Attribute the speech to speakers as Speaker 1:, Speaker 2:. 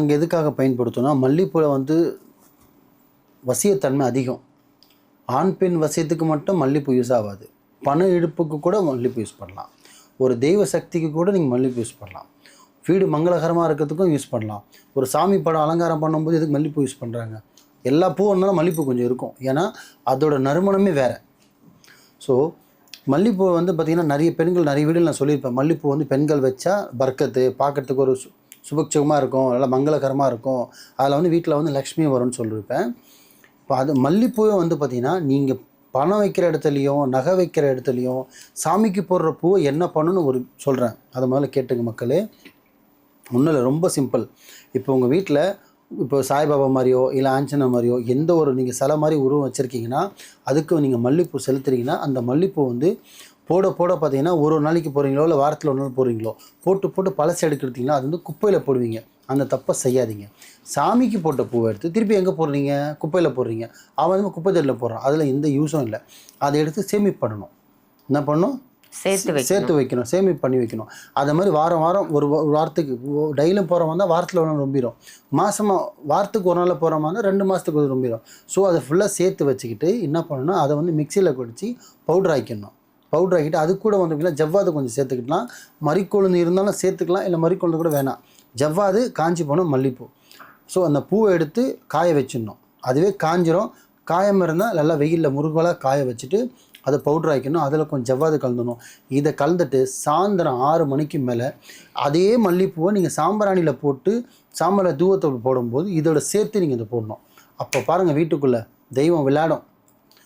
Speaker 1: அங்கே எதுக்காக பயன்படுத்தோன்னா மல்லிப்பூவில் வந்து வசியத்தன்மை அதிகம். ஆண் பெண் வசியத்துக்கு மட்டும் மல்லிப்பூ யூஸ் ஆகாது. பண இழுப்புக்கு கூட மல்லிப்பூ யூஸ் பண்ணலாம். ஒரு தெய்வ சக்திக்கு கூட நீங்கள் மல்லிப்பூ யூஸ் பண்ணலாம். வீடு மங்களகரமாக இருக்கிறதுக்கும் யூஸ் பண்ணலாம். ஒரு சாமி படம் அலங்காரம் பண்ணும்போது எதுக்கு மல்லிப்பூ யூஸ் பண்ணுறாங்க எல்லா பூ இருந்தாலும் மல்லிப்பூ கொஞ்சம் இருக்கும். ஏன்னா அதோட நறுமணமே வேறு. ஸோ மல்லிப்பூ வந்து பார்த்திங்கன்னா நிறைய பெண்கள் நிறைய வீடுகள் நான் சொல்லியிருப்பேன். மல்லிப்பூ வந்து பெண்கள் வச்சா பர்க்கத்து பார்க்கறதுக்கு ஒரு சுபக்ஷகமாக இருக்கும் நல்லா மங்களகரமாக இருக்கும். அதில் வந்து வீட்டில் வந்து லக்ஷ்மி வரும்னு சொல்லியிருப்பேன் இப்போ அது மல்லிப்பூவை வந்து பார்த்திங்கன்னா நீங்கள் பணம் வைக்கிற இடத்துலையும் நகை வைக்கிற இடத்துலையும் சாமிக்கு போடுற பூவை என்ன பண்ணணும்னு ஒரு சொல்கிறேன் அதை முதல்ல கேட்டுங்க மக்களே. ஒன்றும் இல்லை ரொம்ப சிம்பிள். இப்போ உங்கள் வீட்டில் இப்போ சாய்பாபா மாதிரியோ இல்லை ஆஞ்சனா மாதிரியோ எந்த ஒரு நீங்கள் சிலை மாதிரி உருவம் வச்சுருக்கீங்கன்னா அதுக்கு நீங்கள் மல்லிப்பூ செலுத்துறீங்கன்னா அந்த மல்லிப்பூ வந்து போட போட பார்த்தீங்கன்னா ஒரு ஒரு நாளைக்கு போகிறீங்களோ இல்லை வாரத்தில் ஒரு நாள் போகிறீங்களோ போட்டு போட்டு பழசு எடுக்கிறீங்கன்னா அது வந்து குப்பையில் போடுவீங்க. அந்த தப்பை செய்யாதீங்க. சாமிக்கு போட்ட பூவை எடுத்து திருப்பி எங்கே போடுறீங்க? குப்பையில் போடுறீங்க. அவன் வந்து குப்பை தட்டில் போடுறான். அதில் எந்த யூஸும் இல்லை. அதை எடுத்து சேமிப்பு பண்ணணும் என்ன பண்ணணும்?
Speaker 2: சேர்த்து
Speaker 1: சேர்த்து வைக்கணும். சேமிப்பு பண்ணி வைக்கணும். அதை மாதிரி வாரம் வாரம் ஒரு வாரத்துக்கு டெய்லியும் போகிற வந்தால் வாரத்தில் ஒரு நாள் ரொம்பிடும் மாதமாக வாரத்துக்கு ஒரு நாள் போகிற மாதிரி ரெண்டு மாதத்துக்கு ஒரு ரொம்பிடும் ஸோ அதை ஃபுல்லாக சேர்த்து வச்சுக்கிட்டு என்ன பண்ணணும் அதை வந்து மிக்சியில் குடிச்சு பவுடர் ஆக்கிடணும். பவுடர் ஆக்கிட்டு அது கூட வந்து ஜவ்வாது கொஞ்சம் சேர்த்துக்கிட்டலாம். மறிக்கொழுந்து இருந்தாலும் சேர்த்துக்கலாம் இல்லை மறிக்கொழுந்து கூட வேணாம். ஜவ்வாது காஞ்சி போனோம் மல்லிப்பூ. ஸோ அந்த பூவை எடுத்து காய வச்சிடணும். அதுவே காஞ்சிரும். காயம் இருந்தால் நல்லா வெயிலில் முருகலாக காய வச்சுட்டு அதை பவுடர் ஆக்கணும் அதில் கொஞ்சம் ஜவ்வாது கலந்துடணும். இதை கலந்துட்டு சாயந்தரம் ஆறு மணிக்கு மேலே அதே மல்லிப்பூவை நீங்கள் சாம்பிராணியில் போட்டு சாம்பாரில் தூவத்தை போடும்போது இதோட சேர்த்து நீங்கள் இதை போடணும். அப்போ பாருங்கள் வீட்டுக்குள்ளே தெய்வம் விளையாடும்.